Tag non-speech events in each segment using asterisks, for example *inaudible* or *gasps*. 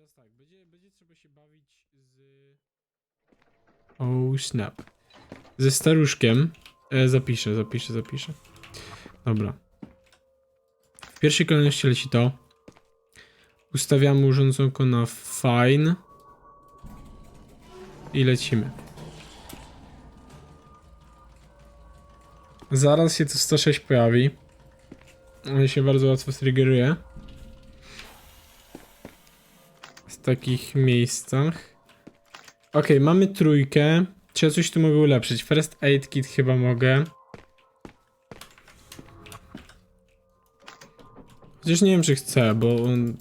teraz tak, będzie, będzie trzeba się bawić z... Oh snap. Ze staruszkiem. E, zapiszę, zapiszę, zapiszę. Dobra. W pierwszej kolejności leci to. Ustawiamy urządzonko na fine. I lecimy. Zaraz się to 106 pojawi. On się bardzo łatwo triggeruje. Takich miejscach. Okej, mamy trójkę. Czy ja coś tu mogę ulepszyć? First aid kit chyba mogę. Chociaż nie wiem, czy chcę, bo on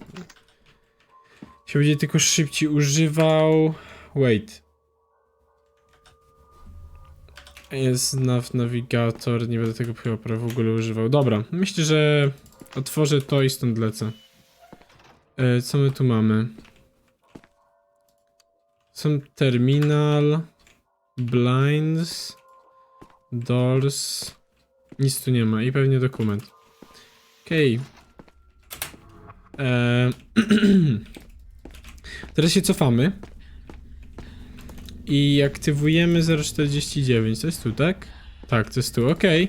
się będzie tylko szybciej używał. Wait. Jest nav navigator, nie będę tego chyba w ogóle używał. Dobra, myślę, że otworzę to i stąd lecę. E, co my tu mamy? Są terminal, blinds, doors. Nic tu nie ma i pewnie dokument. Okej. Eee, *clears throat* Teraz się cofamy. I aktywujemy 049. To jest tu, tak? Tak, to jest tu, okej.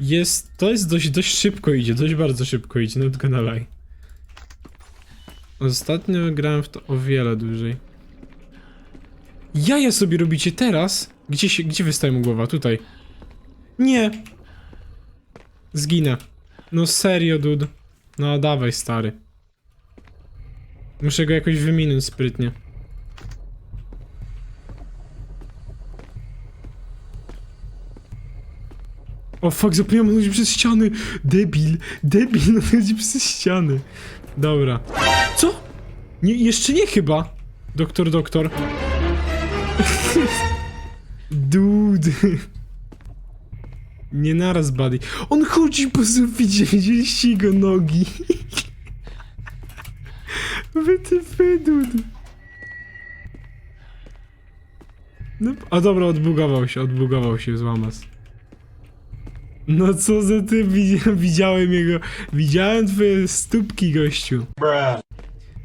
Jest, to jest dość, dość szybko idzie, dość bardzo szybko idzie, no tylko dalej. Ostatnio grałem w to o wiele dłużej. Jaja sobie robicie teraz? Gdzie się, gdzie wystaje mu głowa? Tutaj. Nie! Zginę. No serio, dude. No dawaj, stary. Muszę go jakoś wyminąć sprytnie. O fuck, zapomniałem, on chodzi przez ściany. Debil, debil, *laughs* on chodzi przez ściany. Dobra. Co? Nie, jeszcze nie chyba. Doktor, doktor. Dude. Nie naraz, buddy. On chodzi po suficie, widzieliście jego nogi. Wytyfy, dude. No, a dobra, odbugował się, odbugował się, złamas. No co za ty, Widzi- widziałem jego, widziałem twoje stópki, gościu.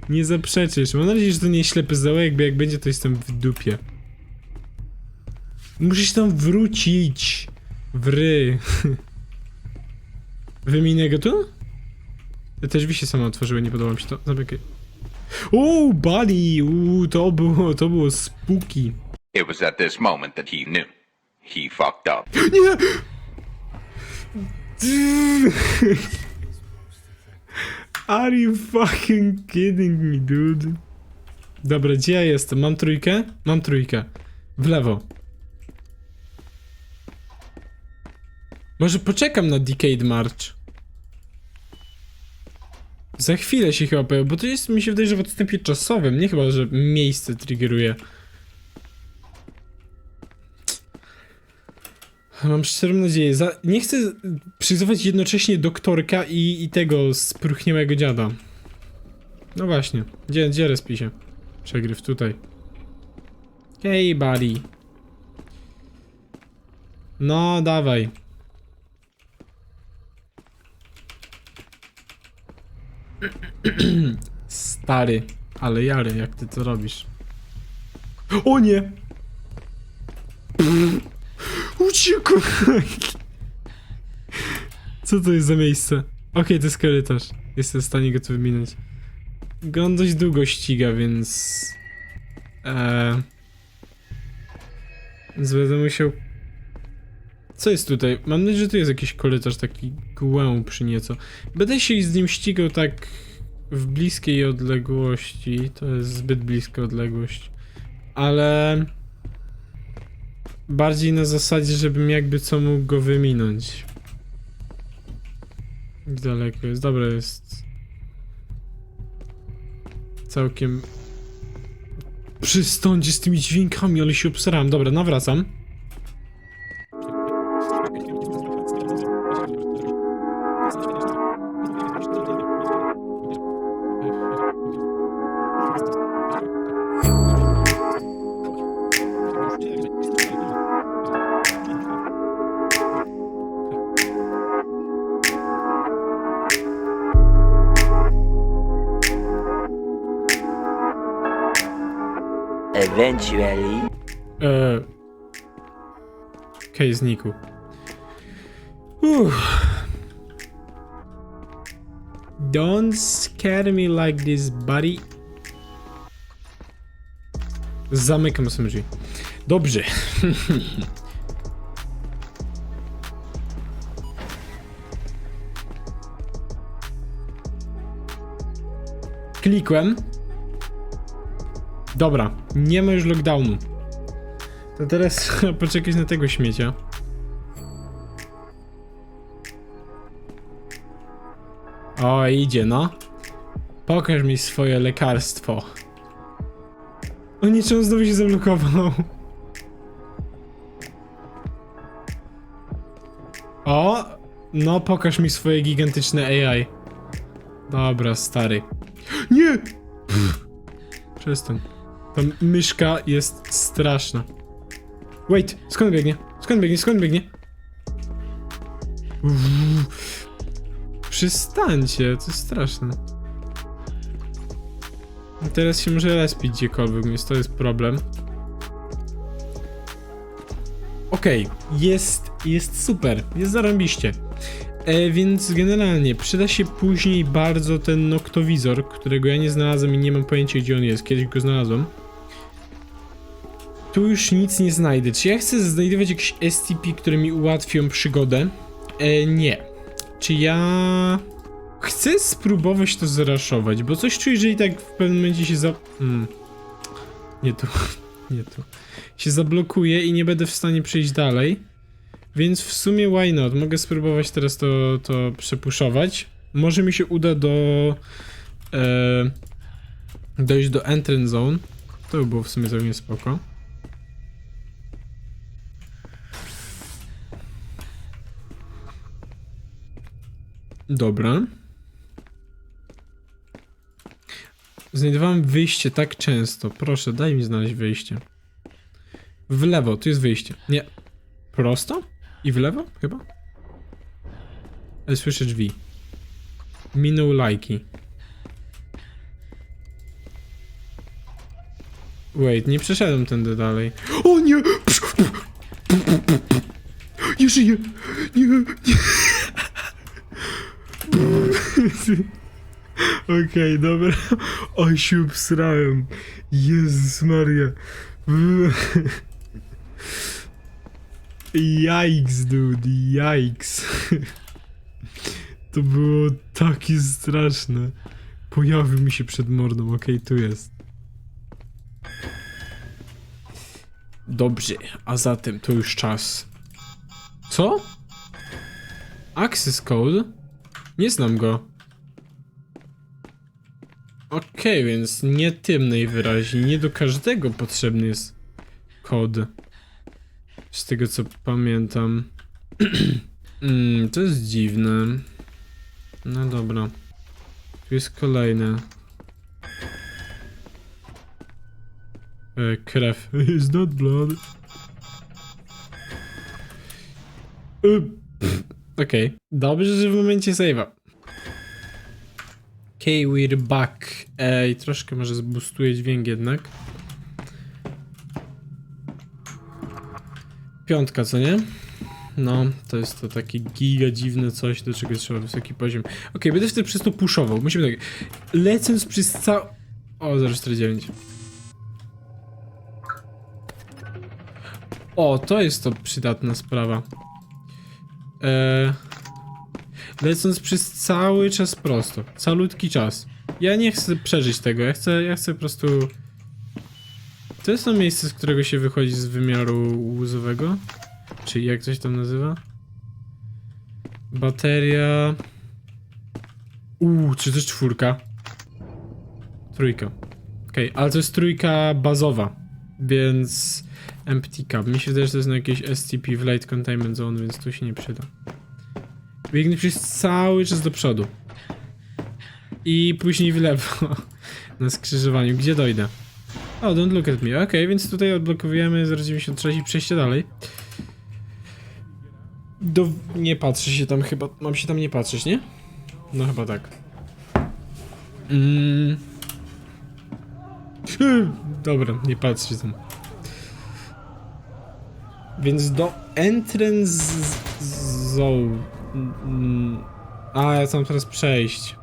Nie zaprzeczysz, mam nadzieję, że to nie ślepy zaułek, bo jak będzie, to jestem w dupie. Musisz tam wrócić. Wry. Wyminę go tu? Te drzwi się sama otworzyły, nie podoba mi się to. Zamykaj. O, buddy! Uuu, to było, to było spooky. It was at this moment that he knew. He fucked up. Nie! Are you fucking kidding me, dude? Dobra, gdzie ja jestem? Mam trójkę? Mam trójkę. W lewo. Może poczekam na Decade March. Za chwilę się chyba pojawi, bo to jest, mi się wydaje, że w odstępie czasowym, nie chyba, że miejsce triggeruje. Mam szczerą nadzieję. Za... Nie chcę przyzować jednocześnie doktorka i, i tego spruchniałego dziada. No właśnie. Gdzie, gdzie respi się? Przegryw tutaj. Hej, buddy. No, dawaj. *clears throat* Stary, ale jary, jak ty to robisz? O nie! Uciekł! Co to jest za miejsce? Okej, to jest korytarz. Jestem w stanie go tu wyminąć. Go dość długo ściga, więc... Eee... Więc będę musiał... Co jest tutaj? Mam nadzieję, że tu jest jakiś korytarz taki głębszy nieco. Będę się z nim ścigał tak w bliskiej odległości. To jest zbyt bliska odległość. Ale... Bardziej na zasadzie, żebym jakby co mógł go wyminąć. Daleko jest. Dobra, jest. Całkiem. Przystądzie z tymi dźwiękami, ale się obsrałem. Dobra, nawracam. Eventually. Eee. Okej, znikł. Uff. Don't scare me like this, buddy. Zamykam sobie. Dobrze. *laughs* Klikłem. Dobra, nie ma już lockdownu. To teraz *laughs* poczekać na tego śmiecia. O, idzie, no. Pokaż mi swoje lekarstwo. O nie, czemu znowu się zablokował? O, no pokaż mi swoje gigantyczne AI. Dobra, stary. *gasps* Nie! Przestań. Ta myszka jest straszna. Wait, skąd biegnie? Skąd biegnie? Skąd biegnie? Uff. Przestańcie, to jest straszne. A Teraz się może respić gdziekolwiek, więc to jest problem. Okej, jest, jest super, jest zarąbiście. E, więc generalnie przyda się później bardzo ten noktowizor, którego ja nie znalazłem i nie mam pojęcia gdzie on jest. Kiedyś go znalazłem. Tu już nic nie znajdę. Czy ja chcę znajdować jakieś SCP, które mi ułatwią przygodę? E, nie. Czy ja... Chcę spróbować to zraszować, bo coś czuję, że i tak w pewnym momencie się za... Hmm. Nie tu. *laughs* Nie tu. Się zablokuje i nie będę w stanie przejść dalej. Więc w sumie why not? Mogę spróbować teraz to, to przepuszować. Może mi się uda do... E, dojść do entrance zone. To by było w sumie całkiem spoko. Dobra. Znajdowałem wyjście tak często. Proszę, daj mi znaleźć wyjście. W lewo, tu jest wyjście. Nie. Prosto? I w lewo? Chyba? Ale słyszę drzwi. Minął lajki. Wait, nie przeszedłem tędy dalej. O nie! Nie żyję! Nie, nie. *laughs* Okej, dobra. Oj, się obsrałem. Jezus Maria. *laughs* Yikes, dude, yikes. To było takie straszne. Pojawił mi się przed mordą, okej, tu jest. Dobrze, a zatem to już czas. Co? Access code? Nie znam go. Okej, więc nie tym najwyraźniej. Nie do każdego potrzebny jest kod. Z tego co pamiętam. *clears throat* mm, to jest dziwne. No dobra. Tu jest kolejne. E, krew. *laughs* It's not blood. E, Okej. Dobrze, że w momencie save'a. Okay, we're back. Ej, troszkę może zbustuje dźwięk jednak. Piątka, co nie? No, to jest to takie giga dziwne coś, do czego trzeba wysoki poziom. Okej, będę wtedy przez to puszował. Musimy tak. Lecąc przez cały. O, 049. O, to jest to przydatna sprawa. Eee, lecąc przez cały czas prosto. Calutki czas. Ja nie chcę przeżyć tego, ja chcę, ja chcę po prostu... To jest to miejsce, z którego się wychodzi z wymiaru łuzowego? Czy jak coś tam nazywa? Bateria... Uuu, czy to jest czwórka? Trójka. Okej, ale to jest trójka bazowa, więc... Empty cup. Mi się wydaje, że to jest na jakieś SCP w Light Containment Zone, więc tu się nie przyda. Biegnę przez cały czas do przodu. I później w lewo. *laughs* Na skrzyżowaniu. Gdzie dojdę? O, don't look at me. Okej, więc tutaj odblokowujemy 096 i przejście dalej. Do... Nie patrzy się tam chyba. Mam się tam nie patrzeć, nie? No chyba tak. Mm. Dobra, nie patrzcie tam. Więc do entrance zone. Mm, A, ja tam teraz przejść.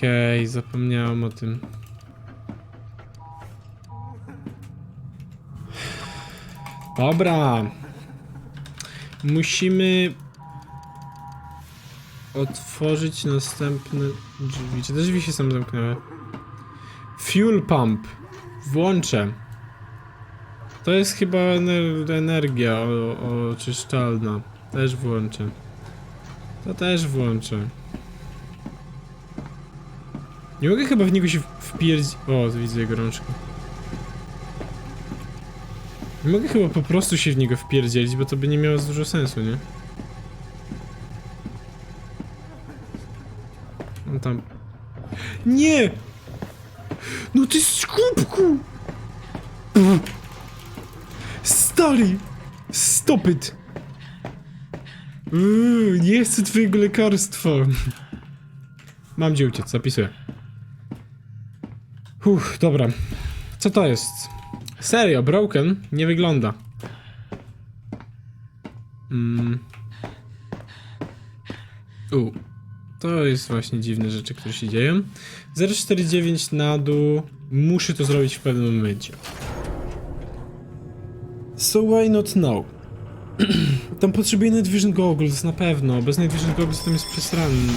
Hej, zapomniałem o tym. Dobra. Musimy otworzyć następne drzwi. Czy te drzwi się sam zamknęły? Fuel pump. Włączę. To jest chyba ener energia oczyszczalna. Też włączę. To też włączę. Nie mogę chyba w niego się wpierdzić. O, widzę jego rączkę. Nie mogę chyba po prostu się w niego wpierdzielić, bo to by nie miało dużo sensu, nie? On tam... Nie! No ty skupku! Stary! Stop it! Uuu, nie chcę twojego lekarstwa. Mam gdzie uciec, zapisuję. Uff, dobra. Co to jest? Serio, broken? Nie wygląda. Mm. U. To jest właśnie dziwne rzeczy, które się dzieją. 049 na dół. Muszę to zrobić w pewnym momencie. So why not now? *clears throat* Tam potrzebuję Night Vision Goggles, na pewno. Bez Night Vision Goggles tam jest przesranny.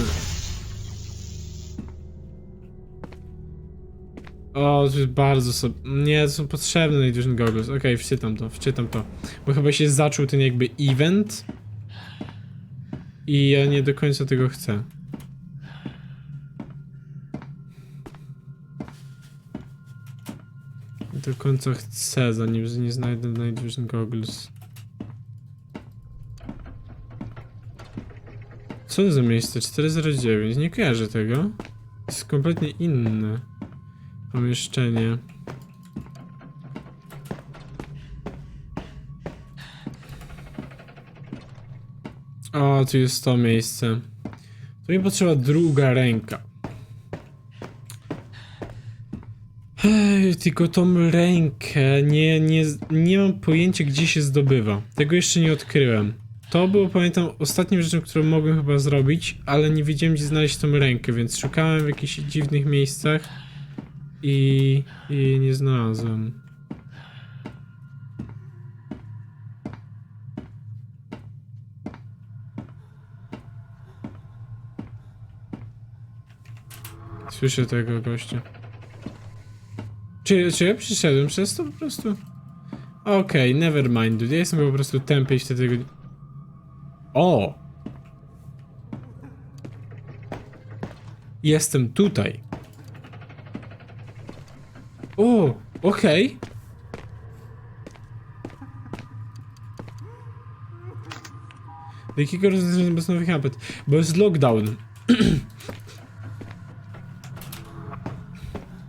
O, to jest bardzo sobie... Nie, to są potrzebne Night Vision Goggles. Okej, wczytam to, wczytam to. Bo chyba się zaczął ten jakby event. I ja nie do końca tego chcę. Do końca chcę, zanim nie znajdę Night Vision Goggles. Co to za miejsce? 409. Nie kojarzę tego. Jest kompletnie inne pomieszczenie. O, tu jest to miejsce. Tu mi potrzeba druga ręka. Tylko tą rękę nie, nie, nie mam pojęcia gdzie się zdobywa. Tego jeszcze nie odkryłem. To było, pamiętam, ostatnią rzeczą, którą mogłem chyba zrobić, ale nie wiedziałem gdzie znaleźć tą rękę, więc szukałem w jakichś dziwnych miejscach i, i nie znalazłem. Słyszę tego gościa. Czy, czy ja przyszedłem przez to po prostu? Okej, never mind, dude. Ja jestem po prostu tępy i wtedy O! Jestem tutaj. O, okej. Do jakiego rozwiązania bez nowych apet? Bo jest lockdown. *clears throat*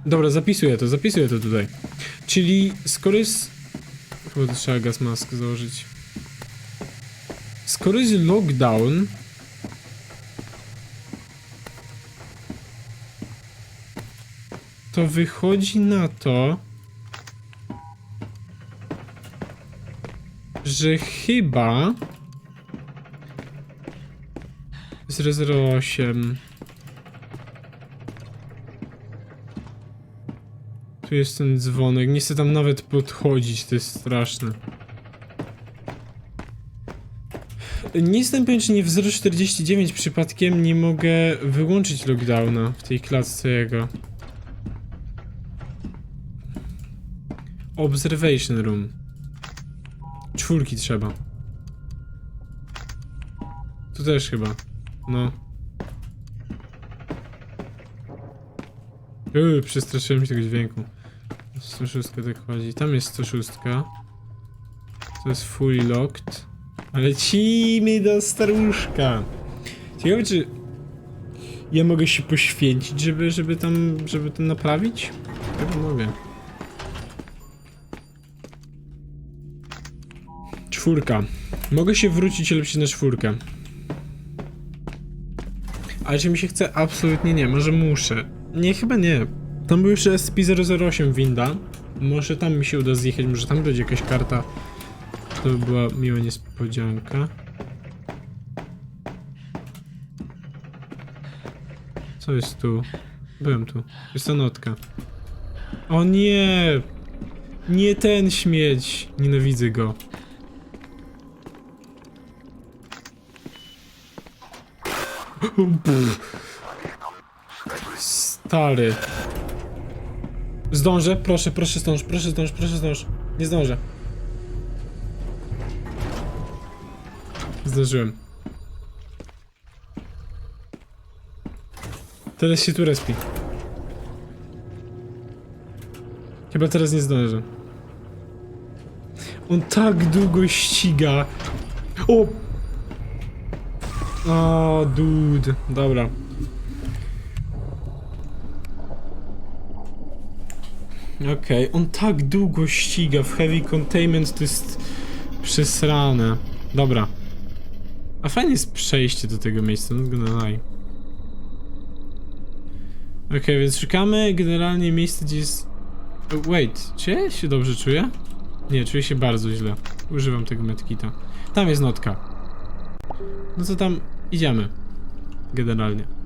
Dobra, zapisuję to, zapisuję to tutaj. Czyli skoro jest... Chyba to trzeba gaz mask założyć. Skoro jest lockdown... To wychodzi na to... Że chyba... 008... Tu jest ten dzwonek, nie chcę tam nawet podchodzić, to jest straszne. Nie jestem pewien, czy nie w 049 przypadkiem nie mogę wyłączyć lockdowna w tej klatce jego. Observation room. Czwórki trzeba. Tu też chyba. No. Uuu, przestraszyłem się tego dźwięku. 106 tak chodzi. Tam jest 106. To jest fully locked. Ale lecimy do staruszka. Ciekawe czy ja mogę się poświęcić, żeby, żeby tam, żeby to naprawić? Chyba mogę. Czwórka. Mogę się wrócić lepszy na czwórkę. Ale czy mi się chce? Absolutnie nie. Może muszę. Nie, chyba nie. Tam był jeszcze SCP-008 winda. Może tam mi się uda zjechać, może tam będzie jakaś karta. To by była miła niespodzianka. Co jest tu? Byłem tu. Jest ta notka. O nie! Nie ten śmieć! Nienawidzę go. *gasps* Stary. Zdążę? Proszę, proszę zdąż, proszę zdąż, proszę zdąż. Nie zdążę. Zdążyłem. Teraz się tu respi. Chyba teraz nie zdążę. On tak długo ściga. O! O, dude. Dobra. Okej, on tak długo ściga w heavy containment, to jest przesrane. Dobra. A fajnie jest przejście do tego miejsca, no gonna lie. Okej, więc szukamy generalnie miejsca, gdzie jest... Wait, czy ja się dobrze czuję? Nie, czuję się bardzo źle. Używam tego medkita. Tam jest notka. No to tam idziemy. Generalnie.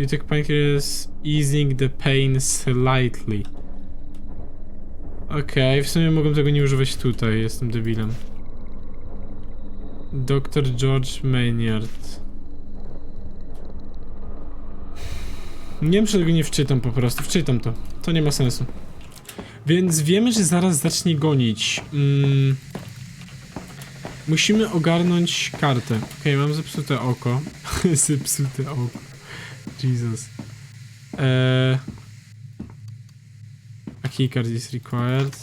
You take painkillers easing the pain slightly. Okej, w sumie mogłem tego nie używać tutaj, jestem debilem. Dr. George Maynard. Nie wiem, czy tego nie wczytam po prostu. Wczytam to. To nie ma sensu. Więc wiemy, że zaraz zacznie gonić. Mm. Musimy ogarnąć kartę. Okej, mam zepsute oko. *laughs* zepsute oko. Jesus. Eee... A keycard is required.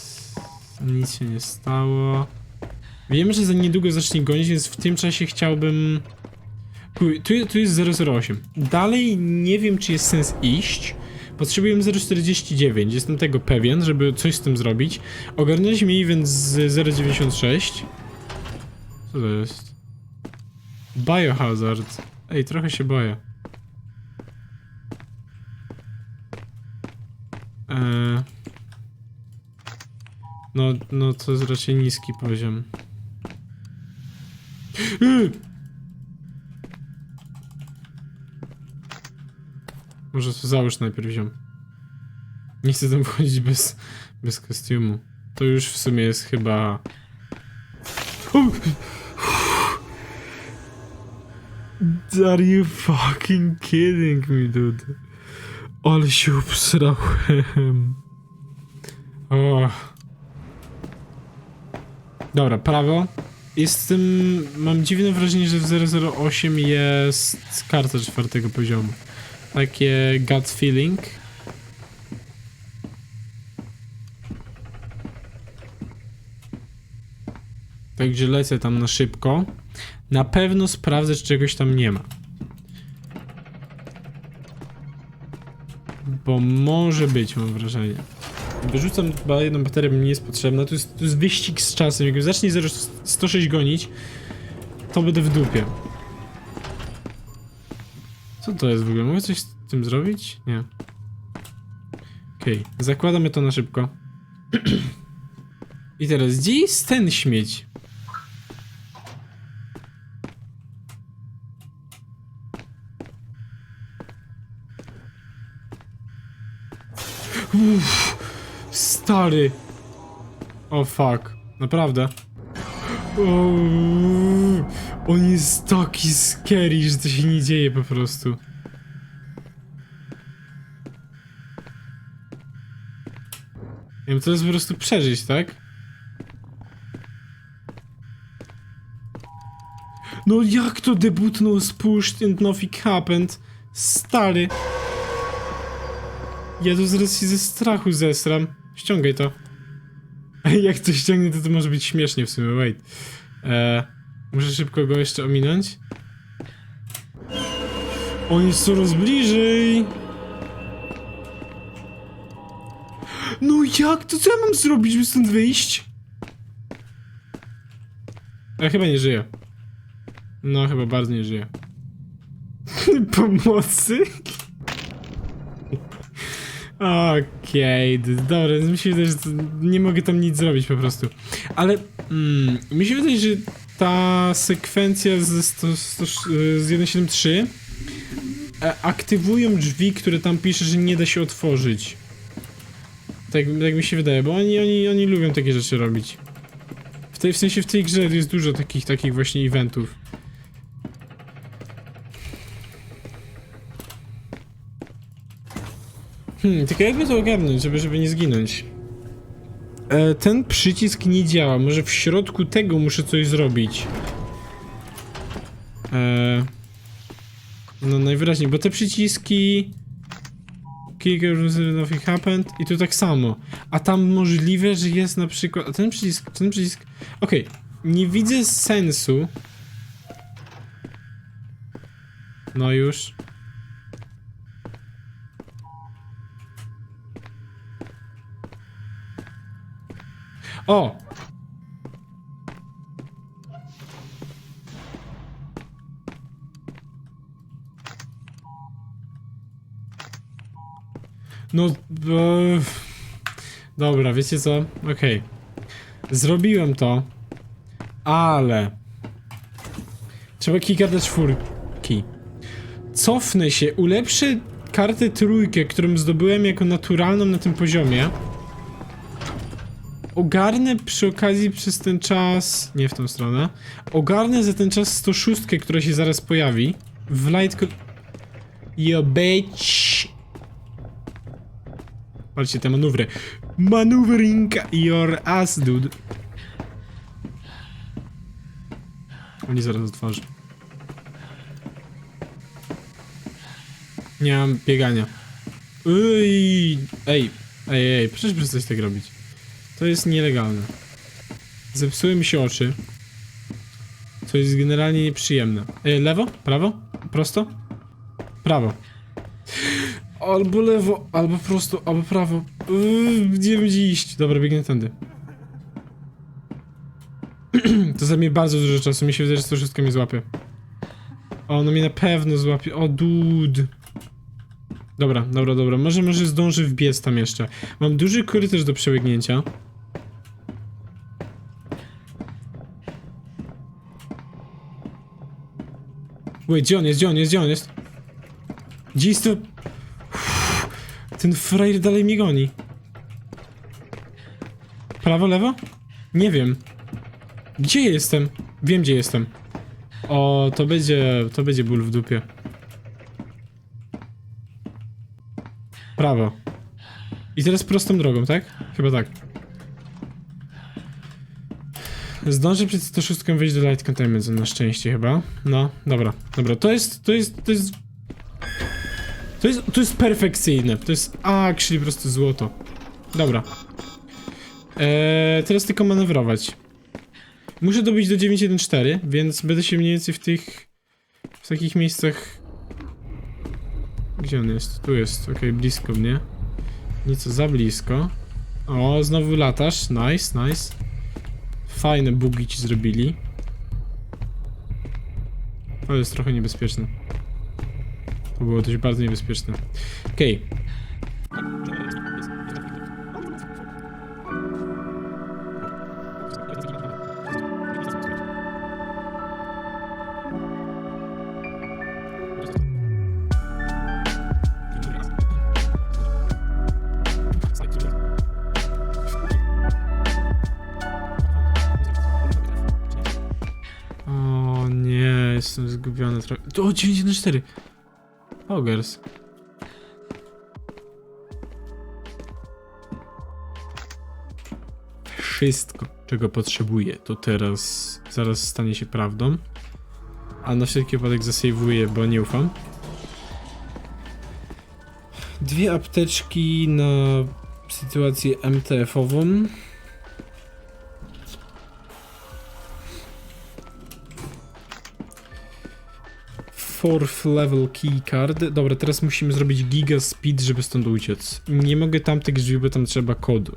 Nic się nie stało. Wiemy, że za niedługo zacznie gonić, więc w tym czasie chciałbym... Tu, tu, jest 008. Dalej nie wiem, czy jest sens iść. Potrzebujemy 049, jestem tego pewien, żeby coś z tym zrobić. Ogarnęliśmy event z 096. Co to jest? Biohazard. Ej, trochę się boję. Eee... No, no to jest raczej niski poziom. *gasps* Może załóż najpierw ziom. Nie chcę tam wchodzić bez, bez kostiumu. To już w sumie jest chyba... *sighs* Are you fucking kidding me, dude? Ale się obsrałem. Dobra, prawo. Jest tym... Mam dziwne wrażenie, że w 008 jest karta czwartego poziomu. Takie gut feeling. Także lecę tam na szybko. Na pewno sprawdzę, czy czegoś tam nie ma. Bo może być, mam wrażenie. Wyrzucam chyba jedną baterię, mi nie jest potrzebna. To jest, to jest wyścig z czasem. Jak zacznie 0, 106 gonić, to będę w dupie. Co to jest w ogóle? Mogę coś z tym zrobić? Nie. Okej, zakładamy to na szybko. *clears throat* I teraz, gdzie jest ten śmieć? Stary. O fuck. Naprawdę. On jest taki scary, że to się nie dzieje po prostu. Ja wiem, to jest po prostu przeżyć, tak? No jak to debutnął z Pushed and Nothing Happened? Stary. Ja tu się ze strachu zesram. Ściągaj to. *laughs* Jak to ściągnie, to to może być śmiesznie w sumie, wait. Eee, muszę szybko go jeszcze ominąć. On jest coraz bliżej. No jak? To co ja mam zrobić, by stąd wyjść? Ja chyba nie żyję. No, chyba bardzo nie żyję. *laughs* Pomocy? Okej, d- dobra, mi się wydaje, że nie mogę tam nic zrobić po prostu. Ale mm, mi się wydaje, że ta sekwencja z, 100, 100, z 1.7.3 e, aktywują drzwi, które tam pisze, że nie da się otworzyć. Tak, tak mi się wydaje, bo oni, oni, oni lubią takie rzeczy robić. W, tej, w sensie w tej grze jest dużo takich, takich właśnie eventów. Hmm, tylko jakby to ogarnąć, żeby, żeby nie zginąć. E, ten przycisk nie działa. Może w środku tego muszę coś zrobić. E, no najwyraźniej, bo te przyciski... Kick nothing happened i tu tak samo. A tam możliwe, że jest na przykład... A ten przycisk... Ten przycisk... Okej, nie widzę sensu. No już. O! No, bo... Dobra, wiecie co? Okej. Zrobiłem to, ale... Trzeba kilka dać czwórki. Cofnę się, ulepszę kartę trójkę, którą zdobyłem jako naturalną na tym poziomie. Ogarnę przy okazji przez ten czas... Nie w tą stronę. Ogarnę za ten czas 106, która się zaraz pojawi. W light... Yo, bitch! Patrzcie te manewry. Maneuvering your ass, dude. Oni zaraz otworzy. Nie mam biegania. Ej, ej, ej, ej, przecież przestać tak robić. To jest nielegalne. Zepsuły mi się oczy. Co jest generalnie nieprzyjemne. E, lewo? Prawo? Prosto? Prawo. Albo lewo, albo prosto, albo prawo. Yy, gdzie będzie iść? Dobra, biegnę tędy. *clears throat* to zajmie bardzo dużo czasu. Mi się wydaje, że to wszystko mnie złapie. O, ono mnie na pewno złapie. O, dude. Dobra, dobra, dobra. Może, może zdążę wbiec tam jeszcze. Mam duży korytarz do przebiegnięcia. Wait, gdzie on jest? Gdzie on jest? Gdzie on jest? Gdzie jest to? Ten frajer dalej mnie goni. Prawo, lewo? Nie wiem. Gdzie jestem? Wiem, gdzie jestem. O, to będzie, to będzie ból w dupie. Prawo. I teraz prostą drogą, tak? Chyba tak. Zdążę przed 106 wejść do Light Containment Zone na szczęście chyba. No, dobra, dobra. To jest, to jest, to jest... To jest, to jest perfekcyjne. To jest actually po prostu złoto. Dobra. Eee, teraz tylko manewrować. Muszę dobić do 9.1.4, więc będę się mniej więcej w tych... W takich miejscach... Gdzie on jest? Tu jest, okej, blisko mnie. Nieco za blisko. O, znowu latasz, nice, nice. Fajne bugi ci zrobili. To jest trochę niebezpieczne. To było dość bardzo niebezpieczne. Okej. O trochę. O, 914. Ogers. Wszystko, czego potrzebuję, to teraz zaraz stanie się prawdą. A na wszelki wypadek zasejwuję, bo nie ufam. Dwie apteczki na sytuację MTF-ową. Fourth level keycard. Dobra, teraz musimy zrobić giga speed, żeby stąd uciec. Nie mogę tamtych drzwi, bo tam trzeba kodu.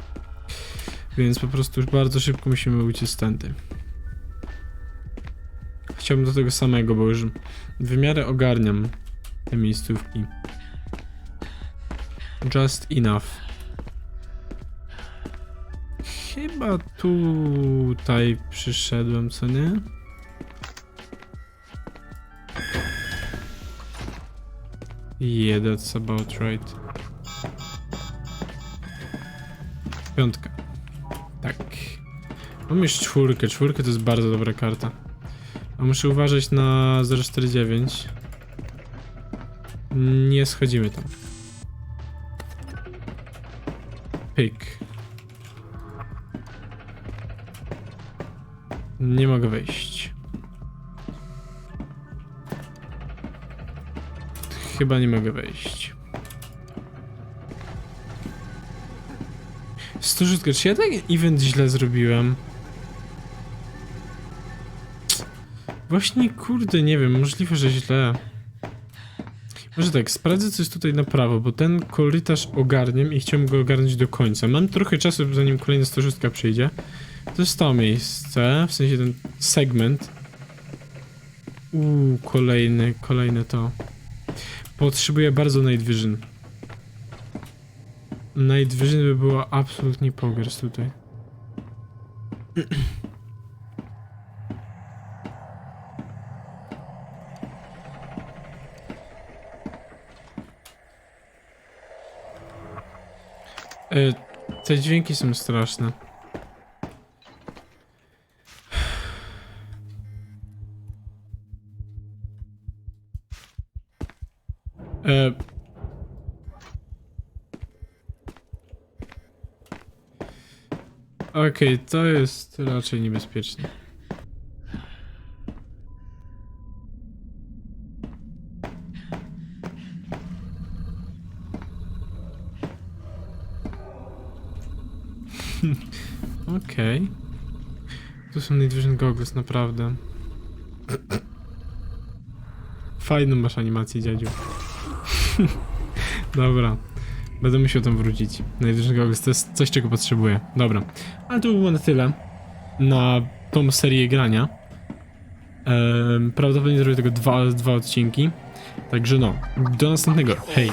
Więc po prostu już bardzo szybko musimy uciec tędy. Chciałbym do tego samego, bo już w miarę ogarniam te miejscówki. Just enough. Chyba tutaj przyszedłem, co nie? Yeah, that's about right. Piątka. Tak. Mam już czwórkę. Czwórkę to jest bardzo dobra karta. A muszę uważać na 049. Nie schodzimy tam. Pyk. Nie mogę wejść. Chyba nie mogę wejść. Stożutka, czy ja ten event źle zrobiłem? Właśnie, kurde, nie wiem, możliwe, że źle. Może tak, sprawdzę coś tutaj na prawo, bo ten korytarz ogarniam i chciałbym go ogarnąć do końca. Mam trochę czasu, zanim kolejna stożustka przyjdzie. To jest to miejsce, w sensie ten segment. Uuu, kolejny, kolejne to. Potrzebuję bardzo Night Vision. Night Vision by było absolutnie pogers tutaj. *clears throat* E, te dźwięki są straszne. E, Okej, to jest raczej niebezpieczne. *laughs* Okej. Tu są Night Vision Goggles, naprawdę. *clears throat* Fajną masz animację, dziadziu. *laughs* Dobra. Będę musiał tam wrócić. Vision Goggles to jest coś, czego potrzebuję. Dobra. Ale to było na tyle. Na tą serię grania. Ehm, prawdopodobnie zrobię tego dwa, dwa odcinki. Także no, do następnego. Hej!